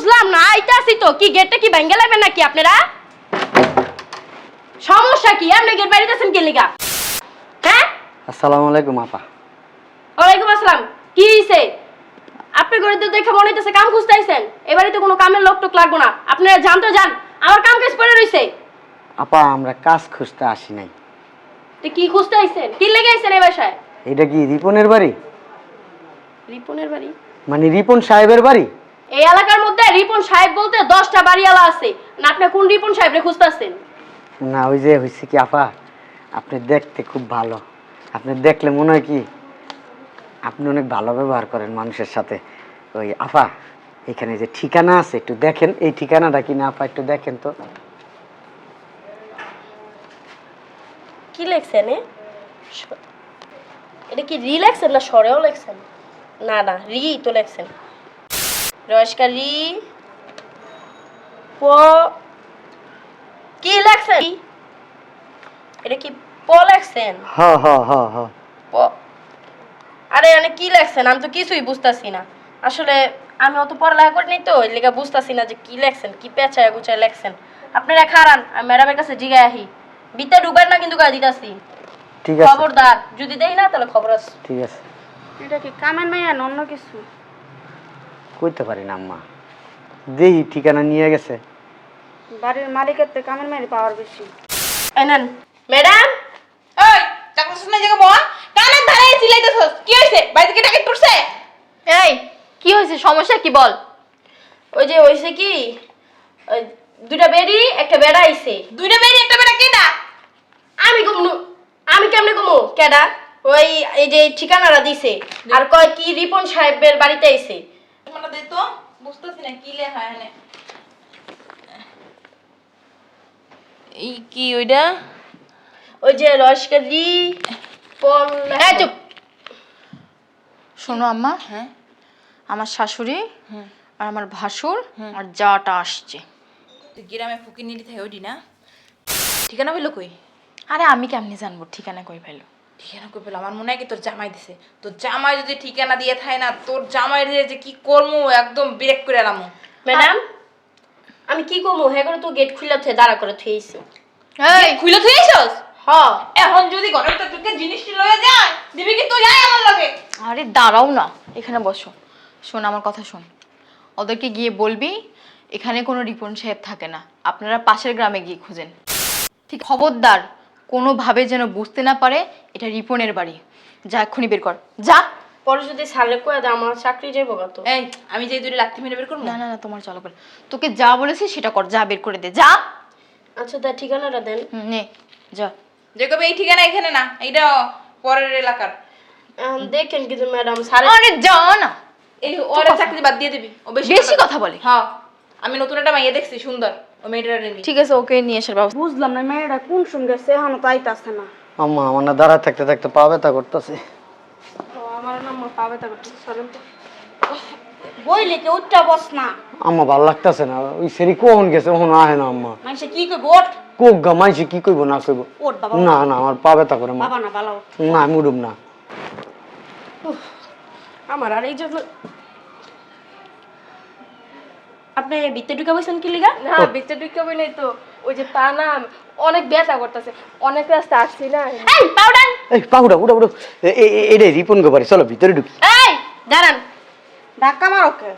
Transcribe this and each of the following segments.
বুঝলাম না আইতাছি তো। কি গেটটা কি ভেঙ্গে লাগবেন নাকি আপনারা? সমস্যা কি? আপনি গেট বাড়িতেছেন কে লিগা? হ্যাঁ? আসসালামু আলাইকুম আপা। ওয়ালাইকুম আসসালাম। কি হইছে? আপনি ঘরে তো দেখে মনে হইতেছে কাম খুঁজতে আইছেন। এবারে তো কোনো কামের লোক টোক লাগবো না। আপনারা জান তো যান আমার কাম কাজ পড়ে রইছে। আপা আমরা কাজ খুঁজতে আসি নাই। তো কি খুঁজতে আইছেন? কি লেগে আইছেন এই বাসায়? এটা কি রিপনের বাড়ি? রিপনের বাড়ি? মানে রিপন সাহেবের বাড়ি? এই এলাকার মধ্যে রিপন সাহেব বলতে দশটা বাড়িওয়ালা আছে। না আপনি কোন রিপন সাহেবরে খুঁজতেছেন? না ওই যে হয়েছে কি আপা আপনি দেখতে খুব ভালো। আপনি দেখলে মনে হয় কি আপনি অনেক ভালো ব্যবহার করেন মানুষের সাথে। ওই আপা এখানে যে ঠিকানা আছে একটু দেখেন এই ঠিকানাটা কি না আপা একটু দেখেন তো। কি লেখছেন এ? এটা কি রি লেখছেন না সরেও লেখছেন? না না রি তো লেখছেন। প কি এটা কি প লেখছেন হ হ হ হ প আরে মানে কি আমি তো কিছুই বুঝতাছি না। আসলে আমি অত পড়ালেখা করিনি তো এর লেগে বুঝতাছি না যে কি লেখছেন কি পেঁচায় গুচায় লেখছেন আপনারা খারান আমি ম্যাডামের কাছে জিগায় আহি। বিতে ডুবেন না কিন্তু গায়ে দিতাছি। ঠিক আছে। খবরদার যদি দেই না তাহলে খবর আছে। ঠিক আছে। এটা কি কামের অন্য কিছু? কইতে পারি না আম্মা। দেহি ঠিকানা নিয়ে গেছে। বাড়ির মালিকের তো কামের মায়ের পাওয়ার বেশি। এনেন ম্যাডাম! ওই টাকা শুনে জায়গা বল কানের ধারে চিলাইতেছস কি হইছে? বাড়ি থেকে টাকা টুরছে এই কি হয়েছে সমস্যা কি বল? ওই যে হইছে কি ওই দুটা বেডি একটা বেড়া আইছে। দুইটা মেয়ে একটা বেড়া কেডা? আমি কমু আমি কেমনে কমু? কেডা? ওই এই যে ঠিকানাটা দিছে। আর কয় কি রিপন সাহেবের বাড়িতে আইছে। তোমরা দে তো। বুঝতেছি না কি লেখা এখানে? এই কি ওইটা? ওই যে রসকারি পল হ্যাঁ চুপ। শোনো আম্মা হ্যাঁ? আমার শাশুড়ি আর আমার ভাসুর আর যাটা আসছে। তুই গ্রামে ফুকি নিলি থাকে ওইটি না? ঠিকানা পেল কই? আরে আমি কেমনি জানব ঠিকানা কই পাইলো ঠিকানা কই পেল আমার মনে হয় কি তোর জামাই দিছে। তোর জামাই যদি ঠিকানা দিয়ে থাকে না তোর জামাই দিয়ে যে কি করমু একদম ব্রেক করে এলাম। ম্যাডাম আমি কি কমু হ্যাঁ করে তো গেট খুলে থে দাঁড়া করে থুইছি এই খুলে হ। এখন যদি ঘরের তো তোকে জিনিসটি লয়ে যায় দিবি কি তুই আয় আমার লগে? আরে দাঁড়াও না এখানে বসো। শোন আমার কথা শোন। ওদেরকে গিয়ে বলবি এখানে কোনো রিপন সাহেব থাকে না। আপনারা পাশের গ্রামে গিয়ে খুঁজেন। ঠিক খবরদার। কোনোভাবে যেন বুঝতে না পারে এটা রিপনের বাড়ি। যা এক্ষুনি বের কর। যা! পরে যদি সালে কয়ে দেয় আমার চাকরি যাইব কত এই আমি যে দুটো লাথি মেরে বের করব? না না না তোমার চলো বলে তোকে যা বলেছি সেটা কর যা বের করে দে। যা! আচ্ছা তার ঠিকানাটা দেন। হুম, নে যা। যে কবে এই ঠিকানা এখানে না এইটা পরের এলাকার। দেখেন কিন্তু ম্যাডাম সারে আরে যা না। এই ওর চাকরি বাদ দিয়ে দিবি ও বেশি বেশি কথা বলে। হ্যাঁ আমি নতুন একটা মাইয়া দেখছি সুন্দর। ও ঠিক আছে ওকে নিয়ে আসার ব্যবস্থা। বুঝলাম না মেয়েটা কোন সঙ্গে সে এখনও তো আইতাছে না। আম্মা আমার না দাঁড়া থাকতে থাকতে পা ব্যথা করতেছে। আমার সরেন তো উঠটা বস না। আম্মা ভালো লাগতেছে না। ওই সেরি কখন গেছে ওখানে আহে না আম্মা। মানুষে কি কইব ওঠ। কোক গা মাইসে কি কইব না কইব। ওঠ বাবা না না আমার পা ব্যথা করে বাবা না বালা না আমি উঠুম না। আমার আর এই আপনি বিতে ঢুকে বসেন কি লিগা? না বিতে ঢুকে বই নাই তো ওই যে তা না অনেক ব্যথা করতেছে অনেক রাস্তা আসছি না। এই পাউডার! এই পা উঠা উঠা। উঠা এটা রিপন গো বাড়ি চলো ভিতরে ঢুকি। এই দাঁড়ান। ধাক্কা মারো কে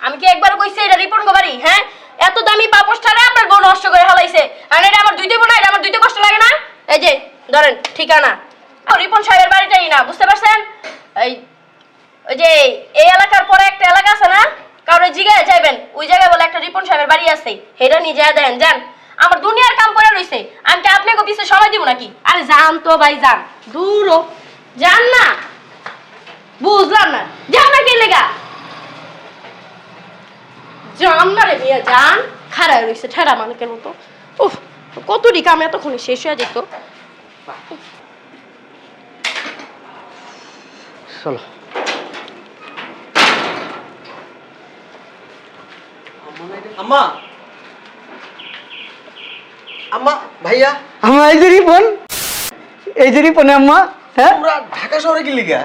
আমি কি একবার কইছি এটা রিপন গোবারি হ্যাঁ? এত দামি পাপোশটারে আপনার বউ নষ্ট করে হালাইছে আর এটা আমার দুইতে বোনা এটা আমার দুইতে কষ্ট লাগে না? এই যে ধরেন ঠিকানা। রিপন সাহেবের বাড়িটাই না বুঝতে পারছেন? এই ওই যে এই এলাকার পরে একটা এলাকা আছে না? কারও জিগায় যাইবেন, ওই জায়গায় বলে একটা রিপন সাহেবের বাড়ি আছে সেটা নিয়ে যায় দেন, যান। আমার দুনিয়ার কাম করে রইছে, আমি কি আপনাকে পিছিয়ে সময় দিব নাকি? আরে যান তো ভাই, যান। দূরও যান না। বুঝলাম না। যান না কি লেগা? যান না রে মিয়া যান। খারাপ রইছে ঠেরা মালিকের মতো। উফ কতটি কাম এতক্ষণে শেষ হয়ে যেত। চলো। আম্মা। আম্মা ভাইয়া। আম্মা এই যে রিপন। এই যে রিপন আম্মা হ্যাঁ? পুরা ঢাকা শহরে কি লিগা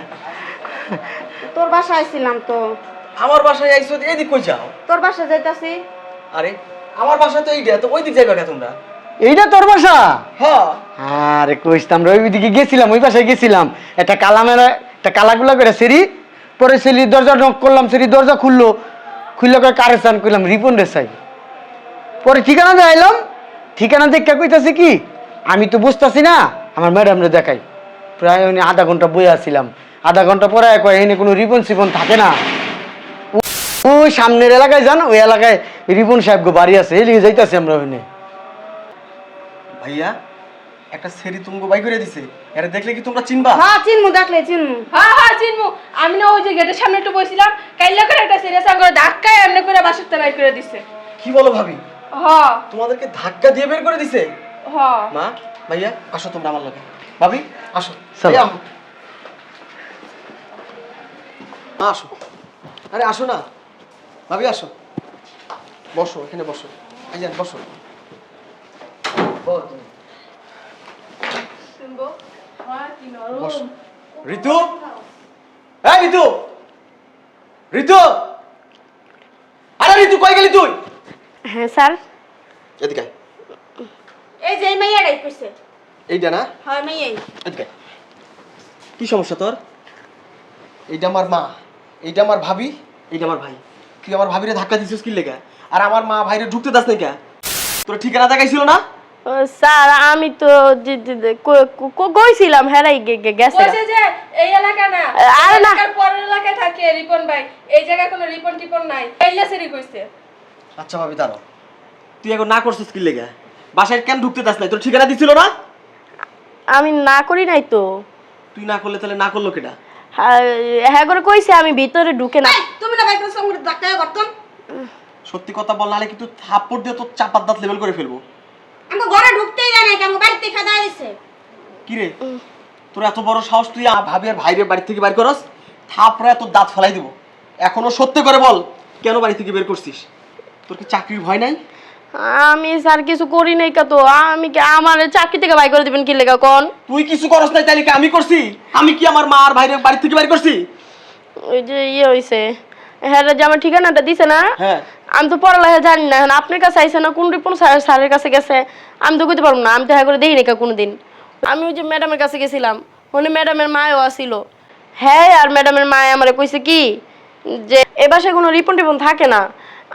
তোর বাসায় ছিলাম তো। আমার বাসায় আইছো এদিক কই যাও? তোর বাসা যাইতাছি। আরে আমার বাসা তো এইটা তো ওই দিক যাইবা কে তোমরা? এইটা তোর বাসা? হ্যাঁ আরে কইস আমরা ওইদিকে গেছিলাম ওই বাসায় গেছিলাম। একটা কালামের একটা কালাগুলা করে সেরি পরে সেরি দরজা নক করলাম সেরি দরজা খুললো। খুললে করে কারে চান? করলাম রিপন রে চাই পরে ঠিকানা আইলাম ঠিকানা দেখে কইতাছে কি, আমি তো বুঝতাছি না, আমার ম্যাডাম রে দেখাই। প্রায় উনি আধা ঘণ্টা বই আসছিলাম আধা ঘণ্টা পরে কয়, এনে কোনো রিপন সিপন থাকে না। ও- সামনের এলাকায় যান, ওই এলাকায় রিপন সাহেব বাড়ি আছে এলিয়ে যাইতাছি আমরা ওখানে ভাইয়া? একটা সেরি তুমগো বাই করে দিছে। এটা দেখলে কি তোমরা চিনবা? হ্যাঁ চিনমু দেখলে চিনমু। হ্যাঁ হ্যাঁ চিনমু। আমি না ওই যে গেটের সামনে একটু বসছিলাম কাইলা করে একটা সিরিয়াস করে ধাক্কায় এমনি করে বাসাতে বাইর করে দিছে। কি বলো ভাবি? হ্যাঁ তোমাদেরকে ধাক্কা দিয়ে বের করে দিছে? হ্যাঁ মা ভাইয়া আসো তোমরা আমার লগে। ভাবি আসো। চলো। ভাইয়া, আসো। আরে আসো না। ভাবি আসো। বসো এখানে বসো। আইজান বসো। বসো ঋতু হ্যাঁ ঋতু ঋতু আরে ঋতু কই গেলি তুই? হ্যাঁ স্যার। এদিকে আয়। এই যে এই মাইয়াটাই কইছে এইটা না? হয় মাইয়াই। এদিকে আয়। কি সমস্যা তোর? এইটা আমার মা। এইটা আমার ভাবি। এইটা আমার ভাই। তুই আমার ভাবিরে ধাক্কা দিছিস কি লেগা? আর আমার মা ভাইরে ঢুকতে দাস নাই কে? তোর ঠিকানা দেখাইছিল না? স্যার আমি তো কইছিলাম হেরাই গে- গে- গেছে যে এই এলাকা না আরে না। পরের এলাকায় থাকে রিপন ভাই। এই জায়গায় কোনো রিপন টিপন নাই। কাইলা সেরি কইছে। আচ্ছা ভাবি দাঁড়াও। তুই এখন না করছিস কি লেগা? বাসায় কেন ঢুকতে দাস নাই? তোর ঠিকানা দিছিল না? আমি না করি নাই তো। তুই না করলে তাহলে না করল কেটা হ্যাঁ হ্যাঁ করে কইছে আমি ভিতরে ঢুকে না। তুমি না বাইক সঙ্গে ধাক্কা করতাম সত্যি কথা বল নাহলে কিন্তু থাপ্পড় দিয়ে তোর চাপার দাঁত লেভেল করে ফেলব। আমাকে ঘরে ঢুকতেই জানে কি আমাকে বাড়িতে খাদা দিছে। কি রে তোর এত বড় সাহস তুই ভাবি আর ভাইরে বাড়ি থেকে বের করস? থাপড়ায় তোর দাঁত ফেলাই দিব। এখনও সত্যি করে বল কেন বাড়ি থেকে বের করছিস? তোর কি চাকরির ভয় নাই? আমি স্যার কিছু করি নাই কা তো। আমি কি আমার চাকরি থেকে বাই করে দিবেন কি লেগা কোন? তুই কিছু করস নাই তাইলে কি আমি করছি? আমি কি আমার মা আর ভাইরে বাড়ি থেকে বের করছি? ওই যে ইয়ে হইছে। হ্যাঁ যে আমার ঠিকানাটা দিছে না হ্যাঁ। আমি তো পড়ালেখা জানি না আপনার কাছে আইসে না কোন রিপন স্যারের কাছে গেছে? আমি তো কইতে পারব না আমি তো হ্যাঁ করে দেখি না কোনোদিন। আমি ওই যে ম্যাডামের কাছে গেছিলাম ওখানে ম্যাডামের মায়ও আসিল হ্যাঁ আর ম্যাডামের মায় আমারে কইছে কি যে এ বাসায় কোনো রিপন টিপন থাকে না।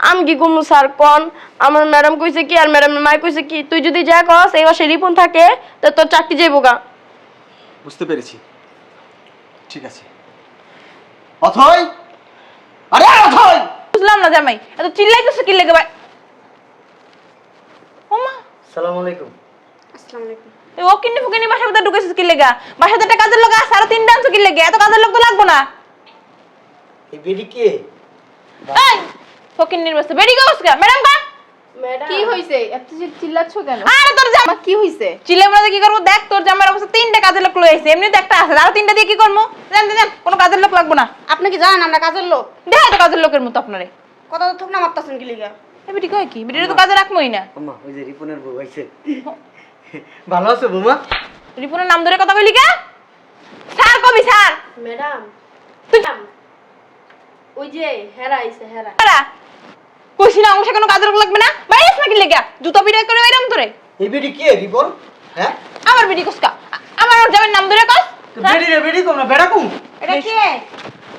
আমি কি কমু স্যার কন? আমার ম্যাডাম কইছে কি আর ম্যাডামের মায় কইছে কি তুই যদি যা কস এই বাসায় রিপন থাকে তো তোর চাকরি যাইব গা। বুঝতে পেরেছি। ঠিক আছে। অথই আরে অথই বুঝলাম না জামাই এত চিল্লাইতেছ কি লাগে ভাই? ওমা আসসালামু আলাইকুম। আসসালামু আলাইকুম। ও কিন্নি ফুকিনি বাসা কথা ঢুকেছিস কি লেগা? বাসাতে একটা কাজের লোক আছে আর তিনটা ডান্স কি লেগে? এত কাজের লোক তো লাগবো না। এই বেডি কে? এই ফকিন্নির বসে। বেডি গো বসকা ম্যাডাম কা কি হইছে? এত চিল্লাচ্ছ কেন? আরে তোর জামা কি হইছে? চিল্লে কি করব? দেখ তোর জামার অবস্থা তিনটা কাজের লোক লই আইছে। এমনি তো একটা আছে। আর তিনটা দিয়ে কি করব? জান জান কোনো কাজের লোক লাগবো না। আপনি কি জানেন আমরা কাজের লোক? দেখা তো কাজের লোকের মতো আপনারে। কত থুক না মারতাছেন কি লিগা? এ বেটি কয় কি? বেটিটা তো কাজে রাখবোই না। আম্মা ওই যে রিপনের বউ আইছে। ভালো আছো বৌমা? রিপনের নাম ধরে কথা বলি কা স্যার কবি স্যার। ম্যাডাম ওই যে হেরা আইছে হেরা? কইছি না অংশে কোনো কাজের লোক লাগবে না? বাইরেস না কি লেগা? জুতো পিটা করে বাইরাম তোরে। এই বেডি কে রিপন? হ্যাঁ? আমার বেটি কসকা আমার ওর জামাইয়ের নাম ধরে কস? বেডি রে বেডি কম না বেড়া কম? এটা কে?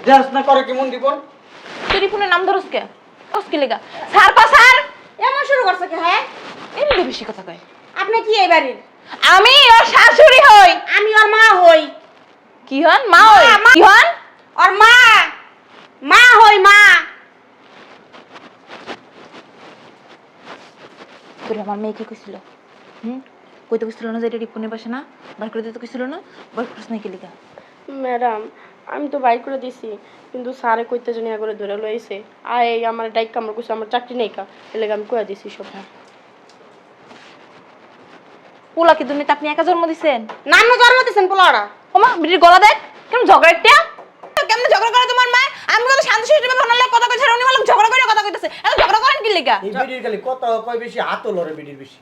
যাস না করে কেমন রিপন? তুই রিপনের নাম ধরস কে? কস কি লেগা? স্যার কস স্যার! এমন শুরু করছে কি হ্যাঁ? এমনি বেশি কথা কয়। আপনি কি এই বাড়ির? আমি ওর শাশুড়ি হই। আমি ওর মা হই। কি হন? মা হই। কি হন? ওর মা মা হই মা। তোর আমার মেয়ে কি কইছিল? হুম? কইতে কইছিল না যে এটা রিপনের পাশে না? বার করে দিতে কইছিল না? বার করিস না কি লেগা ম্যাডাম আমি তো বাই করে দিছি কিন্তু স্যারে কইতে জানি করে ধরে লইছে। আয় এই আমার ডাইক কামড় কইছে আমার চাকরি নেই কা। এলে আমি কইয়া দিছি সব। পোলা কি দুনিয়াতে আপনি একা জন্ম দিছেন? নাম জন্ম দিছেন পোলারা। ওমা বিটির গলা দেখ কেমন ঝগড়া একটা। কেমন ঝগড়া করে তোমার মা? আমি শান্তি সুষ্ঠু ভাবে ওনার লগে কথা কইছে উনি বললাম ঝগড়া করে কথা কইতেছে। এত ঝগড়া করেন কি লেগা? এই বেডির খালি কত কয় বেশি হাতও লড়ে বেডির বেশি।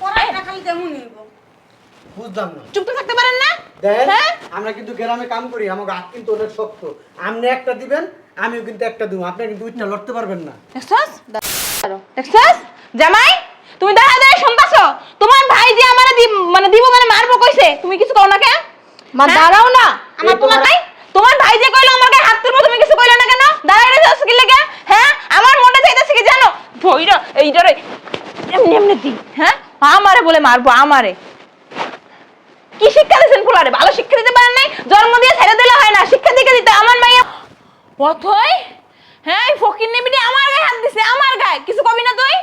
পড়াশোনা খালি তেমন নিব। বুঝলাম না। চুপ থাকতে পারেন না? দেখেন হ্যাঁ? আমরা কিন্তু গ্রামে কাম করি আমাকে হাত কিন্তু অনেক শক্ত। আপনি একটা দিবেন আমিও কিন্তু একটা দুম আপনি কিন্তু উঠটা লড়তে পারবেন না। দেখছস? দেখছস? জামাই তুমি দেখা যায় শুনতাছো? তোমার ভাই যে আমারে মানে দিব মানে মারবো কইছে তুমি কিছু কও না কেন মা দাঁড়াও না। আমার তোমার ভাই? তোমার ভাই যে কইলো আমার গায়ে হাত তুলবো, তুমি কিছু কইলে না কেন? দাঁড়াই রেছস কি লাগে হ্যাঁ? আমার মনে চাইতাছে কি জানো? ভইরা এই ধরে এমনি এমনি দি হ্যাঁ? আমারে বলে মারবো, আমারে। কি শিক্ষা দিয়েছেন ফুলারে ভালো শিক্ষা দিতে পারেন নাই? জন্ম দিয়ে ছেড়ে দিলে হয় না, শিক্ষা দিকে দিতে আমার মাইয়া পথই হ্যাঁ ফকির নেবিনি আমার গায়ে হাত দিছে, আমার গায়ে। কিছু কবি না তুই?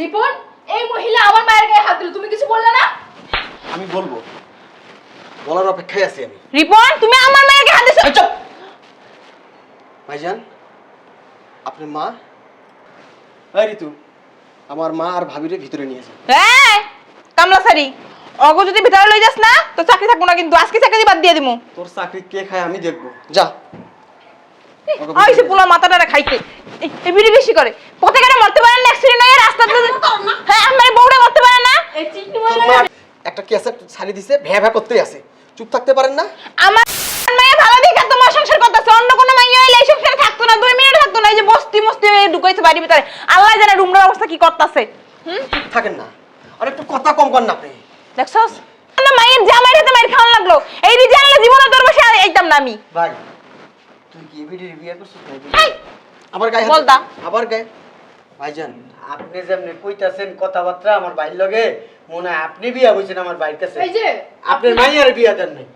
রিপন, এই মহিলা আমার মায়ের গায়ে হাত দিল, তুমি কিছু বললে না? আমি বলব। বলার অপেক্ষায় আছি আমি। রিপন তুমি আমার মায়ের হাত দিছো। চুপ! ভাইজান আপনার মা? এই ঋতু আমার মা আর ভাবিরে ভিতরে নিয়ে যান হ্যাঁ কামলা সারি অগো যদি ভিতরে লই যাস না তো চাকরি থাকব না কিন্তু আজকে চাকরি বাদ দিয়ে দিমু। তোর চাকরি কে খায় আমি দেখব। যা। আইসে নিয়ে পোলা মাথাটা খাইতে। এই এই বিড়ি বেশি করে। পথে কেন মরতে পারেন না অ্যাক্সিডেন্ট হয়ে রাস্তাতে হ্যাঁ আমার বউটা মরতে পারে না। এই একটা ক্যাসেট ছাড়ি দিছে ভ্যা ভ্যা করতেই আছে। চুপ থাকতে পারেন না? আমার মাইয়া ভালো দেখে তোমার সংসার করতেছে অন্য কোনো মাইয়া হইলে এই সংসারে থাকতো না দুই মিনিট থাকতো না এই যে বস্তি মস্তি ঢুকাইছে বাড়ির ভিতরে। আল্লাহ জানে রুমটার অবস্থা কি করতেছে। হুম? থাকেন না। আর একটু কথা কম কর না আপনি। দেখছস? না মায়ের জামাই হাতে মাইর খাওয়ান লাগল। এই যে জানলে জীবনে তোর বসে আইতাম না আমি। ভাই তুই কি বিডির বিয়ে করছিস নাকি? আবার গায়ে বলদা। আবার গায়ে ভাইজান আপনি যেমনি কইতাছেন কথাবার্তা আমার বাইর লগে মনে হয় আপনি বিয়া হইছেন আমার বাইর কাছে। এই যে আপনার মাইয়ার বিয়া দেন নাই।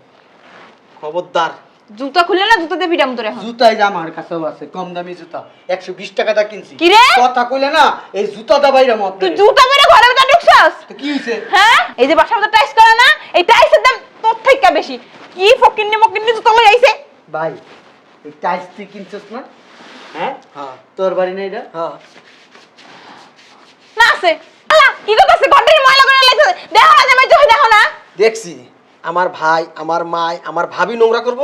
খবরদার। জুতা খুললে না জুতা দিয়ে পিটাম তোরে এখন জুতাই যে আমার কাছেও আছে কম দামি জুতা। একশো বিশ টাকা দা কিনছি। কি রে? কথা কইলে না এই জুতা দা বাইরে মত তুই জুতা পরে ঘরে ভিতরে ঢুকছস? তো কি হইছে? হ্যাঁ? এই যে বাসার মধ্যে টাইস করে না এই টাইসের দাম তোর থেকে বেশি। কি ফকিন্নি মকিন্নি জুতা লই আইছে? ভাই এই টাইলস তুই কিনছিস না? হ্যাঁ? হ্যাঁ। তোর বাড়ি না এটা? হ্যাঁ না আছে। কি করতেছে ঘরটা ময়লা করে লাইছে দেখো না জামাই চোখে দেখো না। দেখছি। আমার ভাই আমার মাই আমার ভাবি নোংরা করব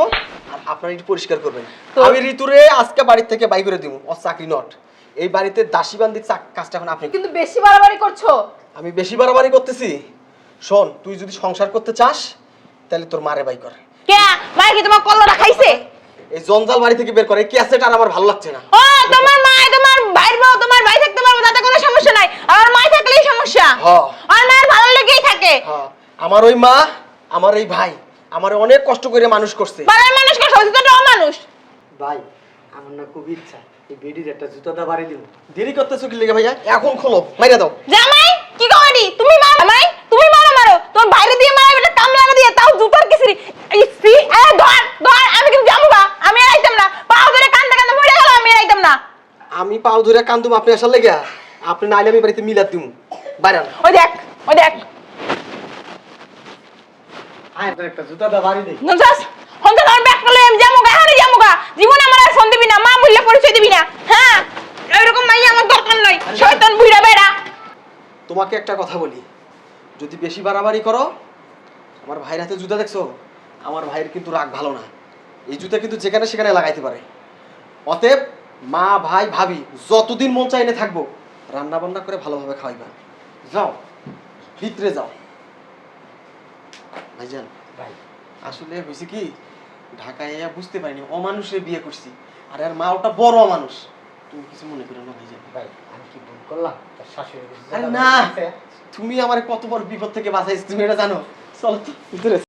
আর আপনারা একটু পরিষ্কার করবেন। আমি ঋতুরে আজকে বাড়ি থেকে বাই করে দিব ও চাকরি নট। এই বাড়িতে দাসী বান্দির চাক- কাজটা এখন আপনি কিন্তু বেশি বাড়াবাড়ি করছ। আমি বেশি বাড়াবাড়ি করতেছি। শোন তুই যদি সংসার করতে চাস তাহলে তোর মারে বাই কর। কে? মায়ের কি তোমার কল্লা খাইছে? এই জঞ্জাল বাড়ি থেকে বের করে এই ক্যাসেট আর আমার ভালো লাগছে না। ও তোমার মা তোমার ভাইয়ের বউ তোমার ভাই থাকতে পারব তাতে কোনো সমস্যা নাই। আমার মাই থাকলেই সমস্যা। হ্যাঁ। আর মায়ের ভালো লেগেই থাকে। হ্যাঁ আমার ওই মা আমার এই ভাই আমার অনেক কষ্ট করে মানুষ করছে। বাবার মানুষ কষ্ট হচ্ছে তো মানুষ। ভাই আমার না খুব ইচ্ছা এই বেডির একটা জুতা দা বাড়ি দিব। দেরি করতেছো কি লেগে ভাইয়া? এখন খোলো মাইরা দাও। জামাই কি করি তুমি মারো জামাই তুমি মারো মারো তোমার বাইরে দিয়ে মারো এটা কামলা দিয়ে তাও জুতার কিসরি এই সি এ ধর ধর আমি কিন্তু যাব গা। আমি আইতাম না। পাও ধরে কান্দা কান্দা মরে গেল আমি আইতাম না। আমি পাও ধরে কান্দুম আপনি আসার লেগে আপনি নাইলে আমি বাড়িতে মিলাত দিম। বাইরান ওই দেখ ওই দেখ। আয় তোর একটা জুতা দা বাড়ি দেই নজাস হন্তা তোমার ব্যাগ করলে আমি যাব গা হারে গা। জীবনে আমার আর ফোন দিবি না মা বললে পরিচয় দিবি না। হ্যাঁ এরকম মাই আমার দরকার নয়। শয়তান বুইরা বেড়া। তোমাকে একটা কথা বলি। যদি বেশি বাড়াবাড়ি করো আমার ভাইয়ের হাতে জুতা দেখছ আমার ভাইয়ের কিন্তু রাগ ভালো না। এই জুতা কিন্তু যেখানে সেখানে লাগাইতে পারে। অতএব মা ভাই ভাবি যতদিন মন চাইনে থাকব রান্না বান্না করে ভালোভাবে খাওয়াইবা। যাও ভিতরে যাও। ভাইজান ভাই। আসলে হয়েছে কি ঢাকায় বুঝতে পারিনি অমানুষে বিয়ে করছি। আর আর মা ওটা বড় অমানুষ। তুমি কিছু মনে করো না ভাইজান। ভাই আমি কি ভুল করলাম? তার শাশুড়ি না! তুমি আমার কত বড় বিপদ থেকে বাঁচাইছ তুমি এটা জানো? চলো তো ভিতরে।